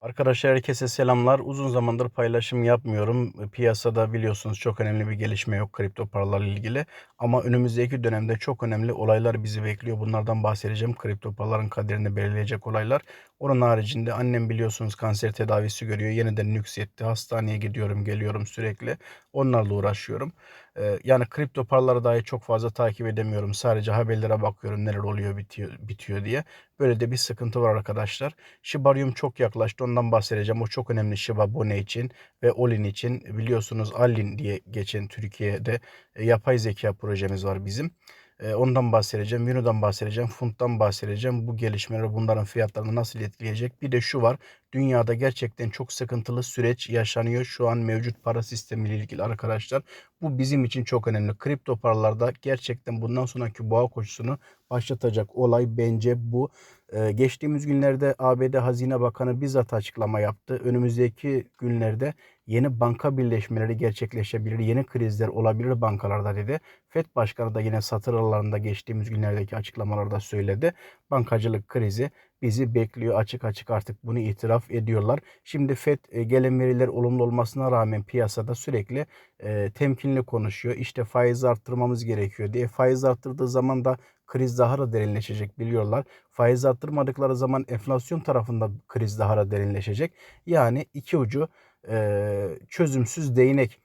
Arkadaşlar herkese selamlar. Uzun zamandır paylaşım yapmıyorum. Piyasada biliyorsunuz çok önemli bir gelişme yok kripto paralarla ilgili. Ama önümüzdeki dönemde çok önemli olaylar bizi bekliyor. Bunlardan bahsedeceğim. Kripto paraların kaderini belirleyecek olaylar. Onun haricinde annem biliyorsunuz kanser tedavisi görüyor. Yeniden nüksetti. Hastaneye gidiyorum geliyorum sürekli. Onlarla uğraşıyorum. Ee, yani kripto paraları dahi çok fazla takip edemiyorum. Sadece haberlere bakıyorum neler oluyor bitiyor, bitiyor diye. Böyle de bir sıkıntı var arkadaşlar. Shibarium çok yaklaştı. Ondan bahsedeceğim. O çok önemli Shiba Bone için ve Olin için. Biliyorsunuz Allin diye geçen Türkiye'de e, yapay zeka projemiz var bizim. E, ondan bahsedeceğim. Yuno'dan bahsedeceğim. Funt'tan bahsedeceğim. Bu gelişmeler bunların fiyatlarını nasıl etkileyecek? Bir de şu var. Dünyada gerçekten çok sıkıntılı süreç yaşanıyor şu an mevcut para sistemiyle ilgili arkadaşlar. Bu bizim için çok önemli. Kripto paralarda gerçekten bundan sonraki boğa koşusunu başlatacak olay bence bu. Ee, geçtiğimiz günlerde ABD Hazine Bakanı bizzat açıklama yaptı. Önümüzdeki günlerde yeni banka birleşmeleri gerçekleşebilir, yeni krizler olabilir bankalarda dedi. FED Başkanı da yine satır aralarında geçtiğimiz günlerdeki açıklamalarda söyledi. Bankacılık krizi bizi bekliyor. Açık açık artık bunu itiraf ediyorlar. Şimdi FED e, gelen veriler olumlu olmasına rağmen piyasada sürekli e, temkinli konuşuyor. İşte faiz arttırmamız gerekiyor diye. Faiz arttırdığı zaman da kriz daha da derinleşecek biliyorlar. Faiz arttırmadıkları zaman enflasyon tarafında kriz daha da derinleşecek. Yani iki ucu çözümsüz değnek.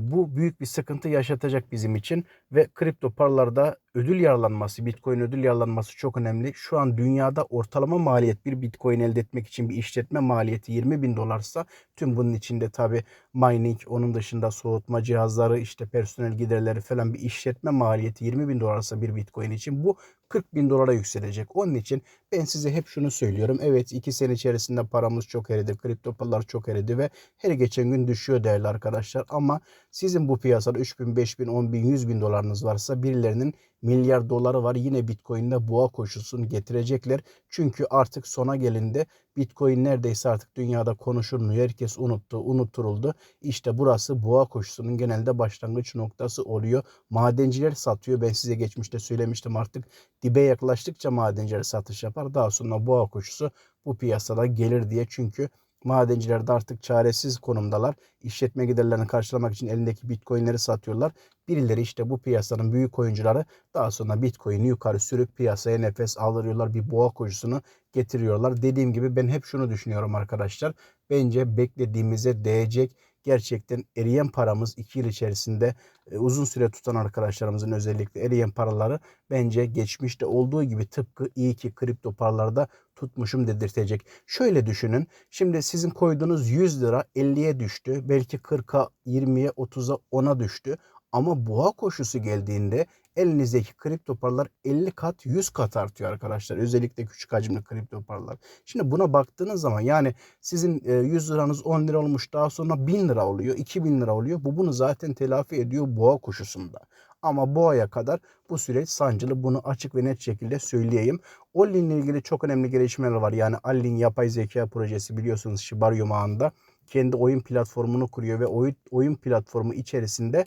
Bu büyük bir sıkıntı yaşatacak bizim için ve kripto paralarda ödül yararlanması, Bitcoin ödül yararlanması çok önemli. Şu an dünyada ortalama maliyet bir Bitcoin elde etmek için bir işletme maliyeti 20 bin dolarsa tüm bunun içinde tabi mining, onun dışında soğutma cihazları, işte personel giderleri falan bir işletme maliyeti 20 bin dolarsa bir Bitcoin için bu 40 bin dolara yükselecek. Onun için ben size hep şunu söylüyorum. Evet 2 sene içerisinde paramız çok eridi. Kripto paralar çok eridi ve her geçen gün düşüyor değerli arkadaşlar. Ama sizin bu piyasada 3 bin, 5 bin, 10 bin, 100 bin dolarınız varsa birilerinin milyar doları var. Yine Bitcoin'de boğa koşusunu getirecekler. Çünkü artık sona gelindi. Bitcoin neredeyse artık dünyada konuşulmuyor. Herkes unuttu, unutturuldu. İşte burası boğa koşusunun genelde başlangıç noktası oluyor. Madenciler satıyor. Ben size geçmişte söylemiştim artık dibe yaklaştıkça madenciler satış yapar. Daha sonra boğa koşusu bu piyasada gelir diye. Çünkü Madenciler de artık çaresiz konumdalar. İşletme giderlerini karşılamak için elindeki bitcoinleri satıyorlar. Birileri işte bu piyasanın büyük oyuncuları daha sonra bitcoin'i yukarı sürüp piyasaya nefes aldırıyorlar. Bir boğa koşusunu getiriyorlar. Dediğim gibi ben hep şunu düşünüyorum arkadaşlar. Bence beklediğimize değecek gerçekten eriyen paramız 2 yıl içerisinde e, uzun süre tutan arkadaşlarımızın özellikle eriyen paraları bence geçmişte olduğu gibi tıpkı iyi ki kripto paralarda tutmuşum dedirtecek. Şöyle düşünün. Şimdi sizin koyduğunuz 100 lira 50'ye düştü. Belki 40'a, 20'ye, 30'a, 10'a düştü. Ama boğa koşusu geldiğinde elinizdeki kripto paralar 50 kat 100 kat artıyor arkadaşlar. Özellikle küçük hacimli kripto paralar. Şimdi buna baktığınız zaman yani sizin 100 e, liranız 10 lira olmuş daha sonra 1000 lira oluyor 2000 lira oluyor. Bu bunu zaten telafi ediyor boğa koşusunda. Ama boğaya kadar bu süreç sancılı. Bunu açık ve net şekilde söyleyeyim. Allin ile ilgili çok önemli gelişmeler var. Yani Allin yapay zeka projesi biliyorsunuz Shibarium ağında kendi oyun platformunu kuruyor ve oyun, oyun platformu içerisinde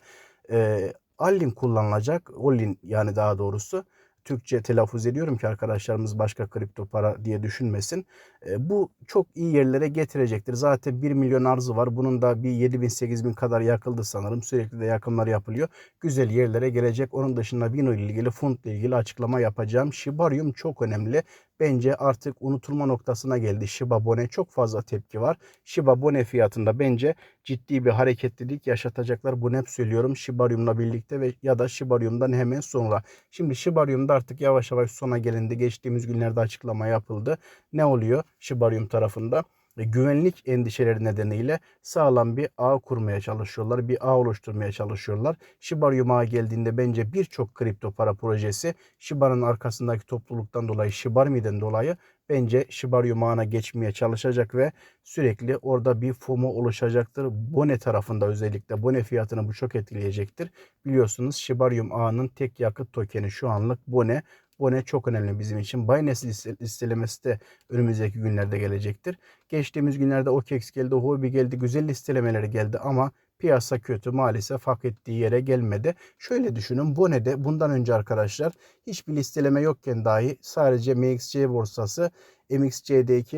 e, Allin kullanılacak. Allin yani daha doğrusu. Türkçe telaffuz ediyorum ki arkadaşlarımız başka kripto para diye düşünmesin. Bu çok iyi yerlere getirecektir. Zaten 1 milyon arzı var. Bunun da bir 7 bin 8 bin kadar yakıldı sanırım. Sürekli de yakımlar yapılıyor. Güzel yerlere gelecek. Onun dışında Vino ile ilgili, Fund ile ilgili açıklama yapacağım. Shibarium çok önemli. Bence artık unutulma noktasına geldi. Shiba Bone çok fazla tepki var. Shiba Bone fiyatında bence ciddi bir hareketlilik yaşatacaklar. Bunu hep söylüyorum Shibarium'la birlikte ve ya da Shibarium'dan hemen sonra. Şimdi Shibarium'da artık yavaş yavaş sona gelindi. Geçtiğimiz günlerde açıklama yapıldı. Ne oluyor Shibarium tarafında? ve güvenlik endişeleri nedeniyle sağlam bir ağ kurmaya çalışıyorlar. Bir ağ oluşturmaya çalışıyorlar. Shibarium ağı geldiğinde bence birçok kripto para projesi Shiba'nın arkasındaki topluluktan dolayı Shibarium'den dolayı bence Shibarium ağına geçmeye çalışacak ve sürekli orada bir FOMO oluşacaktır. Bone tarafında özellikle Bone fiyatını bu çok etkileyecektir. Biliyorsunuz Shibarium ağının tek yakıt tokeni şu anlık Bone. Bone çok önemli bizim için. Binance listelemesi de önümüzdeki günlerde gelecektir. Geçtiğimiz günlerde OKEX geldi, Huobi geldi, güzel listelemeleri geldi ama Piyasa kötü maalesef hak ettiği yere gelmedi. Şöyle düşünün Bone'de bundan önce arkadaşlar hiçbir listeleme yokken dahi sadece MXC borsası MXC'deki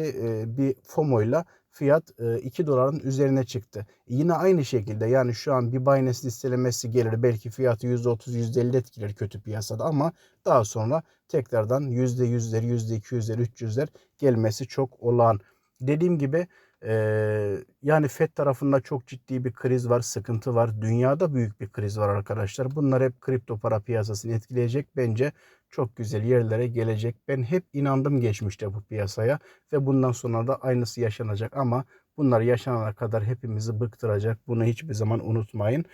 bir FOMO'yla fiyat e, 2 doların üzerine çıktı. Yine aynı şekilde yani şu an bir Binance listelemesi gelir belki fiyatı %30 %50 etkiler kötü piyasada ama daha sonra tekrardan %100'ler %200'ler 300'ler gelmesi çok olağan. Dediğim gibi ee, yani FED tarafında çok ciddi bir kriz var, sıkıntı var. Dünyada büyük bir kriz var arkadaşlar. Bunlar hep kripto para piyasasını etkileyecek. Bence çok güzel yerlere gelecek. Ben hep inandım geçmişte bu piyasaya ve bundan sonra da aynısı yaşanacak ama bunlar yaşanana kadar hepimizi bıktıracak. Bunu hiçbir zaman unutmayın.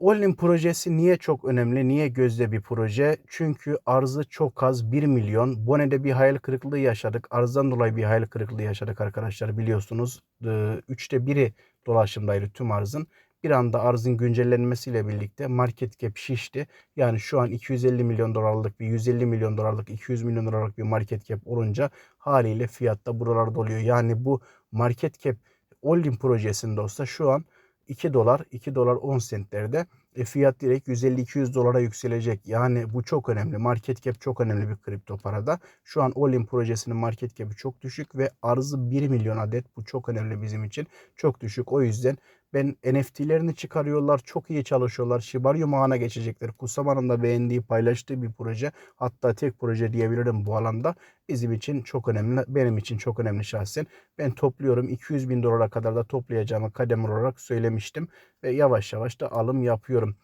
Olin projesi niye çok önemli? Niye gözde bir proje? Çünkü arzı çok az 1 milyon. Bone'de bir hayal kırıklığı yaşadık. Arzdan dolayı bir hayal kırıklığı yaşadık arkadaşlar biliyorsunuz. Ee, üçte biri dolaşımdaydı tüm arzın. Bir anda arzın güncellenmesiyle birlikte market cap şişti. Yani şu an 250 milyon dolarlık bir 150 milyon dolarlık 200 milyon dolarlık bir market cap olunca haliyle fiyatta buralarda oluyor. Yani bu market cap Olin projesinde olsa şu an 2 dolar 2 dolar 10 sentlerde e, fiyat direkt 150-200 dolara yükselecek. Yani bu çok önemli. Market cap çok önemli bir kripto parada. Şu an Olin projesinin market cap'i çok düşük ve arzı 1 milyon adet. Bu çok önemli bizim için. Çok düşük. O yüzden ben NFT'lerini çıkarıyorlar. Çok iyi çalışıyorlar. Shiba Inu ağına geçecekler. Kusama'nın da beğendiği, paylaştığı bir proje. Hatta tek proje diyebilirim bu alanda. Bizim için çok önemli. Benim için çok önemli şahsen. Ben topluyorum. 200 bin dolara kadar da toplayacağımı kadem olarak söylemiştim. Ve yavaş yavaş da alım yapıyorum.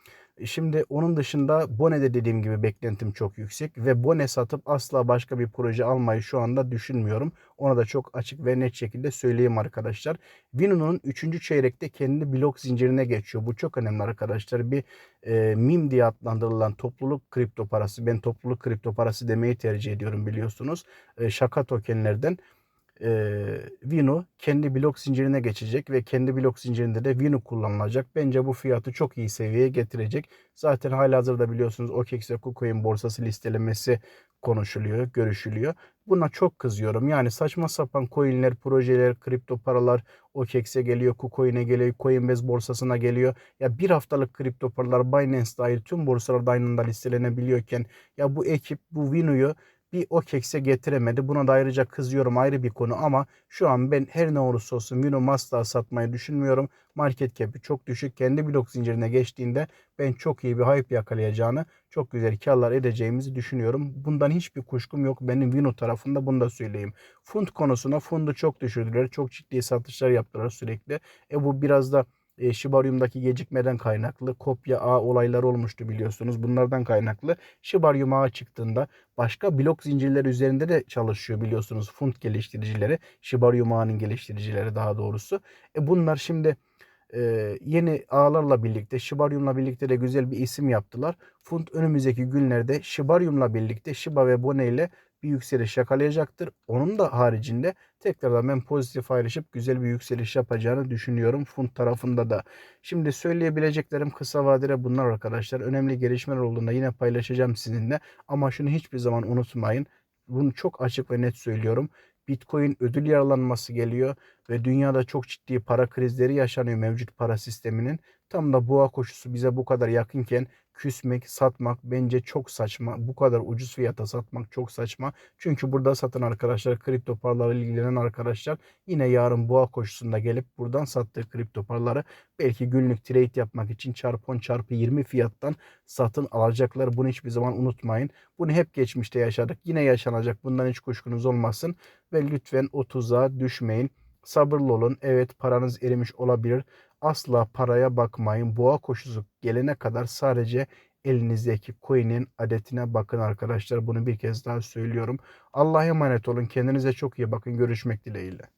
Şimdi onun dışında Bone'de dediğim gibi beklentim çok yüksek ve Bone satıp asla başka bir proje almayı şu anda düşünmüyorum. Ona da çok açık ve net şekilde söyleyeyim arkadaşlar. Vino'nun 3. çeyrekte kendi blok zincirine geçiyor. Bu çok önemli arkadaşlar. Bir e, MIM diye adlandırılan topluluk kripto parası. Ben topluluk kripto parası demeyi tercih ediyorum biliyorsunuz. E, şaka tokenlerden e, Vino kendi blok zincirine geçecek ve kendi blok zincirinde de Vino kullanılacak. Bence bu fiyatı çok iyi seviyeye getirecek. Zaten halihazırda biliyorsunuz OKEX ve KuCoin borsası listelemesi konuşuluyor, görüşülüyor. Buna çok kızıyorum. Yani saçma sapan coinler, projeler, kripto paralar OKEX'e geliyor, KuCoin'e geliyor, Coinbase borsasına geliyor. Ya bir haftalık kripto paralar Binance dahil tüm borsalarda aynı anda listelenebiliyorken ya bu ekip bu Vino'yu bir o kekse getiremedi. Buna da ayrıca kızıyorum ayrı bir konu ama şu an ben her ne olursa olsun Vino asla satmayı düşünmüyorum. Market cap'i çok düşük. Kendi blok zincirine geçtiğinde ben çok iyi bir hype yakalayacağını, çok güzel karlar edeceğimizi düşünüyorum. Bundan hiçbir kuşkum yok. Benim Vino tarafında bunu da söyleyeyim. Fund konusuna fundu çok düşürdüler. Çok ciddi satışlar yaptılar sürekli. E bu biraz da e, Shibarium'daki gecikmeden kaynaklı kopya ağ olayları olmuştu biliyorsunuz. Bunlardan kaynaklı Shibarium ağı çıktığında başka blok zincirleri üzerinde de çalışıyor biliyorsunuz fund geliştiricileri. Shibarium ağının geliştiricileri daha doğrusu. E bunlar şimdi e, yeni ağlarla birlikte Shibarium'la birlikte de güzel bir isim yaptılar. Fund önümüzdeki günlerde Shibarium'la birlikte Shiba ve Bone ile bir yükseliş yakalayacaktır. Onun da haricinde tekrardan ben pozitif ayrışıp güzel bir yükseliş yapacağını düşünüyorum fund tarafında da. Şimdi söyleyebileceklerim kısa vadede bunlar arkadaşlar. Önemli gelişmeler olduğunda yine paylaşacağım sizinle. Ama şunu hiçbir zaman unutmayın. Bunu çok açık ve net söylüyorum. Bitcoin ödül yaralanması geliyor ve dünyada çok ciddi para krizleri yaşanıyor mevcut para sisteminin. Tam da boğa koşusu bize bu kadar yakınken küsmek, satmak bence çok saçma. Bu kadar ucuz fiyata satmak çok saçma. Çünkü burada satan arkadaşlar, kripto paralarla ilgilenen arkadaşlar yine yarın boğa koşusunda gelip buradan sattığı kripto paraları belki günlük trade yapmak için çarpı 10 çarpı 20 fiyattan satın alacaklar. Bunu hiçbir zaman unutmayın. Bunu hep geçmişte yaşadık. Yine yaşanacak. Bundan hiç kuşkunuz olmasın. Ve lütfen o tuzağa düşmeyin. Sabırlı olun. Evet paranız erimiş olabilir. Asla paraya bakmayın. Boğa koşusu gelene kadar sadece elinizdeki coin'in adetine bakın arkadaşlar. Bunu bir kez daha söylüyorum. Allah'a emanet olun. Kendinize çok iyi bakın. Görüşmek dileğiyle.